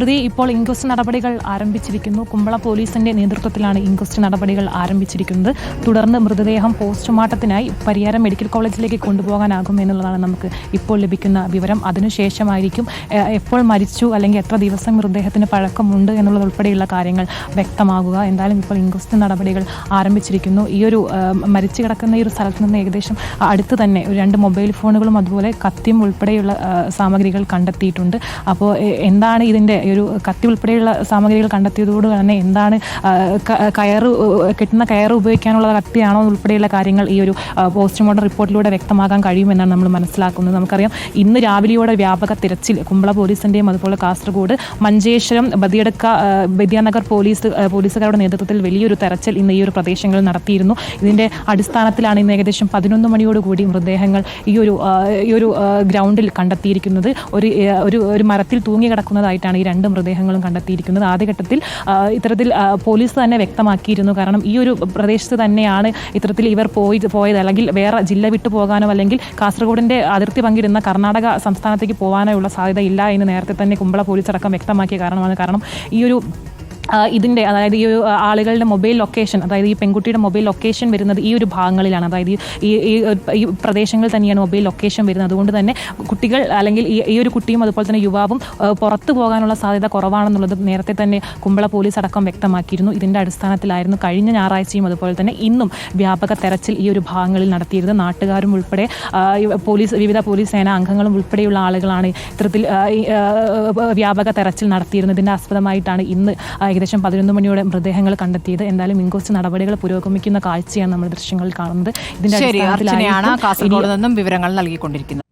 സ്മൃതി ഇപ്പോൾ ഇൻക്വസ്റ്റ് നടപടികൾ ആരംഭിച്ചിരിക്കുന്നു. കുമ്പള പോലീസിന്റെ നേതൃത്വത്തിലാണ് ഇൻക്വസ്റ്റ് നടപടികൾ ആരംഭിച്ചിരിക്കുന്നത്. തുടർന്ന് മൃതദേഹം പോസ്റ്റ്മോർട്ടത്തിനായി പരിയാരം മെഡിക്കൽ കോളേജിലേക്ക് കൊണ്ടുപോകാനാകും എന്നുള്ളതാണ് നമുക്ക് ഇപ്പോൾ ലഭിക്കുന്ന വിവരം. അതിനുശേഷമായിരിക്കും എപ്പോൾ മരിച്ചു അല്ലെങ്കിൽ എത്ര ദിവസം മൃതദേഹത്തിന് പഴക്കമുണ്ട് എന്നുള്ളതുൾപ്പെടെയുള്ള കാര്യങ്ങൾ വ്യക്തമാകുക. എന്തായാലും ഇപ്പോൾ ഇൻക്വസ്റ്റ് നടപടികൾ ആരംഭിച്ചിരിക്കുന്നു. ഈ ഒരു മരിച്ചു കിടക്കുന്ന ഈ ഒരു സ്ഥലത്ത് നിന്ന് ഏകദേശം അടുത്ത് തന്നെ രണ്ട് മൊബൈൽ ഫോണുകളും അതുപോലെ കത്തിയും ഉൾപ്പെടെയുള്ള സാമഗ്രികൾ കണ്ടെത്തിയിട്ടുണ്ട്. അപ്പോൾ എന്താണ് ഇതിന്റെ ഒരു കത്തി ഉൾപ്പെടെയുള്ള സാമഗ്രികൾ കണ്ടെത്തിയതോട് തന്നെ എന്താണ് കയർ കിട്ടുന്ന കയറ് ഉപയോഗിക്കാനുള്ള കത്തിയാണോ ഉൾപ്പെടെയുള്ള കാര്യങ്ങൾ ഈ ഒരു പോസ്റ്റ്മോർട്ടം റിപ്പോർട്ടിലൂടെ വ്യക്തമാക്കാൻ കഴിയുമെന്നാണ് നമ്മൾ മനസ്സിലാക്കുന്നത്. നമുക്കറിയാം ഇന്ന് രാവിലെയോടെ വ്യാപക തിരച്ചിൽ കുമ്പള പോലീസിന്റെയും അതുപോലെ കാസർഗോഡ് മഞ്ചേശ്വരം ബദിയടക്ക ബദിയാനഗർ പോലീസ് പോലീസുകാരുടെ നേതൃത്വത്തിൽ വലിയൊരു തെരച്ചിൽ ഇന്ന് ഈ ഒരു പ്രദേശങ്ങളിൽ നടത്തിയിരുന്നു. ഇതിന്റെ അടിസ്ഥാനത്തിലാണ് ഇന്ന് ഏകദേശം പതിനൊന്ന് മണിയോടുകൂടി മൃതദേഹങ്ങൾ ഈ ഒരു ഈ ഒരു ഗ്രൗണ്ടിൽ കണ്ടെത്തിയിരിക്കുന്നത്. ഒരു ഒരു മരത്തിൽ തൂങ്ങി കിടക്കുന്നതായിട്ടാണ് ഈ രണ്ട് മൃതദേഹങ്ങളും കണ്ടെത്തിയിരിക്കുന്നത്. ആദ്യഘട്ടത്തിൽ ഇത്തരത്തിൽ പോലീസ് തന്നെ വ്യക്തമാക്കിയിരുന്നു. കാരണം ഈ ഒരു പ്രദേശത്ത് തന്നെയാണ് ഇത്തരത്തിൽ ഇവർ പോയി പോയത്. അല്ലെങ്കിൽ വേറെ ജില്ല വിട്ടു പോകാനോ അല്ലെങ്കിൽ കാസർഗോഡിന്റെ അതിർത്തി പങ്കിടുന്ന കർണാടക സംസ്ഥാനത്തേക്ക് പോകാനോ ഉള്ള സാധ്യത ഇല്ല എന്ന് നേരത്തെ തന്നെ കുമ്പള പോലീസ് അടക്കം വ്യക്തമാക്കിയ കാരണമാണ്. കാരണം ഈ ഒരു ഇതിന്റെ അതായത് ഈ ആളുകളുടെ മൊബൈൽ ലൊക്കേഷൻ അതായത് ഈ പെൺകുട്ടിയുടെ മൊബൈൽ ലൊക്കേഷൻ വരുന്നത് ഈ ഒരു ഭാഗങ്ങളിലാണ്. അതായത് ഈ- ഈ പ്രദേശങ്ങളിൽ തന്നെയാണ് മൊബൈൽ ലൊക്കേഷൻ വരുന്നത്. അതുകൊണ്ട് തന്നെ കുട്ടികൾ അല്ലെങ്കിൽ ഈ ഒരു കുട്ടിയും അതുപോലെ തന്നെ യുവാവും പുറത്തു പോകാനുള്ള സാധ്യത കുറവാണെന്നുള്ളത് നേരത്തെ തന്നെ കുമ്പള പോലീസ് അടക്കം വ്യക്തമാക്കിയിരുന്നു. ഇതിന്റെ അടിസ്ഥാനത്തിലായിരുന്നു കഴിഞ്ഞ ഞായറാഴ്ചയും അതുപോലെ തന്നെ ഇന്നും വ്യാപക തെരച്ചിൽ ഈ ഒരു ഭാഗങ്ങളിൽ നടത്തിയിരുന്നത്. നാട്ടുകാരും ഉൾപ്പെടെ പോലീസ് വിവിധ പോലീസ് സേനാ അംഗങ്ങളും ഉൾപ്പെടെയുള്ള ആളുകളാണ് ഇത്തരത്തിൽ വ്യാപക തെരച്ചിൽ നടത്തിയിരുന്നതിന്റെ ആസ്പദമായിട്ടാണ് ഇന്ന് ഏകദേശം പതിനൊന്ന് മണിയോടെ മൃതദേഹങ്ങൾ കണ്ടെത്തിയത്. എന്തായാലും ഇൻക്വസ്റ്റ് നടപടികൾ പുരോഗമിക്കുന്ന കാഴ്ചയാണ് നമ്മൾ ദൃശ്യങ്ങളിൽ കാണുന്നത്. ഇതിന്റെ ഇനി കാസർഗോഡ് നിന്നും വിവരങ്ങൾ നൽകിക്കൊണ്ടിരിക്കുന്നത്.